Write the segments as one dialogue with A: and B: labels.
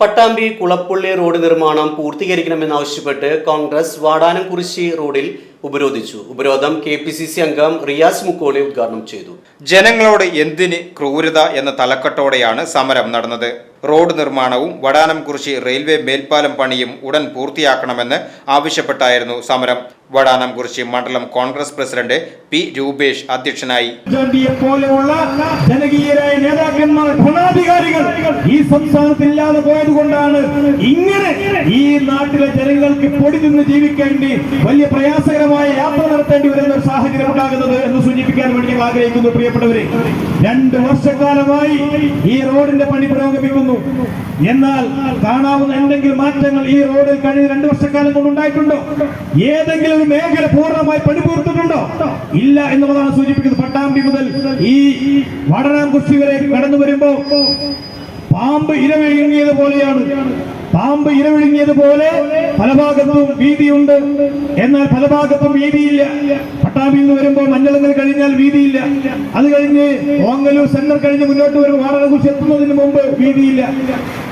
A: Pattambi Kulappally road നിർമ്മാണം പൂർത്തീകരിക്കണമെന്നാവശ്യപ്പെട്ട് കോൺഗ്രസ് വാടാനംകുറിശി റോഡിൽ ഉപരോധിച്ചു. ഉപരോധം കെ പി സി സി അംഗം റിയാസ് മുക്കോളി ഉദ്ഘാടനം ചെയ്തു.
B: ജനങ്ങളോട് എന്തിന് ക്രൂരത എന്ന തലക്കെട്ടോടെയാണ് സമരം നടന്നത്. റോഡ് നിർമ്മാണവും വടാനംകുറിശി റെയിൽവേ മേൽപ്പാലം പണിയും ഉടൻ പൂർത്തിയാക്കണമെന്ന് ആവശ്യപ്പെട്ടായിരുന്നു സമരം. വടാനംകുറിശി മണ്ഡലം കോൺഗ്രസ് പ്രസിഡന്റ് പി രൂപേഷ് അധ്യക്ഷനായി.
C: പോലെയുള്ള ജനകീയരായ നേതാക്കന്മാർ ഈ സംസ്ഥാനത്ത് ഇല്ലാതെ പോയത് കൊണ്ടാണ് ഇങ്ങനെ ഈ നാട്ടിലെ ജനങ്ങൾക്ക് പൊടി നിന്ന് ജീവിക്കേണ്ടി വലിയ പ്രയാസകരമായ യാത്ര നടത്തേണ്ടി വരുന്ന ഒരു സാഹചര്യം ഉണ്ടാകുന്നത് എന്ന് സൂചിപ്പിക്കാൻ വേണ്ടി ഞാൻ ആഗ്രഹിക്കുന്നു പ്രിയപ്പെട്ടവരെ. രണ്ട് വർഷക്കാലമായി ഈ റോഡിന്റെ പണി പുരോഗമിക്കുന്നു. എന്നാൽ കാണാവുന്ന എന്തെങ്കിലും മാറ്റങ്ങൾ ഈ റോഡിൽ കഴിഞ്ഞ രണ്ട് വർഷക്കാലം കൊണ്ട് ഉണ്ടായിട്ടുണ്ടോ? ഏതെങ്കിലും ഒരു മേഖല പൂർണമായി പണി പൂർത്തിട്ടുണ്ടോ? ഇല്ല എന്നുള്ളതാണ് സൂചിപ്പിക്കുന്നത്. പട്ടാമ്പി മുതൽ ഈ വടനാംകുസ്തി വരെ കടന്നു വരുമ്പോ പാമ്പ് ഇരവിഴുങ്ങിയത് പോലെയാണ്. പാമ്പ് ഇരവിഴുങ്ങിയതുപോലെ പല ഭാഗത്തും വീതിയുണ്ട്. എന്നാൽ പല ഭാഗത്തും വീതിയില്ല. പട്ടാമ്പിയിൽ നിന്ന് വരുമ്പോൾ മഞ്ഞളങ്ങൾ കഴിഞ്ഞാൽ വീതിയില്ല. അത് കഴിഞ്ഞ് ഓങ്ങലൂർ സെന്റർ കഴിഞ്ഞ് മുന്നോട്ട് വരുമ്പോൾ വാടകകുറിച്ച് എത്തുന്നതിന് മുമ്പ് വീതിയില്ല.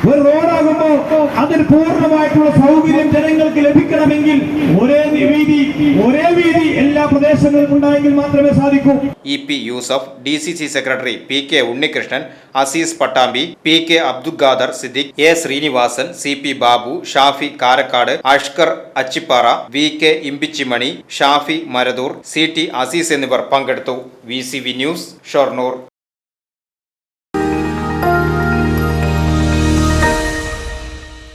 C: ഒരു റോഡാകുമ്പോൾ അതിന് പൂർണമായിട്ടുള്ള സൗകര്യം ജനങ്ങൾക്ക് ലഭിക്കണമെങ്കിൽ ഒരേ വീതി ഒരേ വീതി എല്ലാ പ്രദേശങ്ങൾക്കും ഉണ്ടായെങ്കിൽ മാത്രമേ സാധിക്കൂ.
B: E P Yusuf D C C secretary P K Unnikrishnan Aziz Pattambi P K Abdul Khader Siddique A Srinivasan C P Babu Shafi Karakkad Ashkar Achippara V K Imbichimani Shafi Maradur C T Aziz എന്നിവർ പങ്കെടുത്തു. V C V news Shoranur.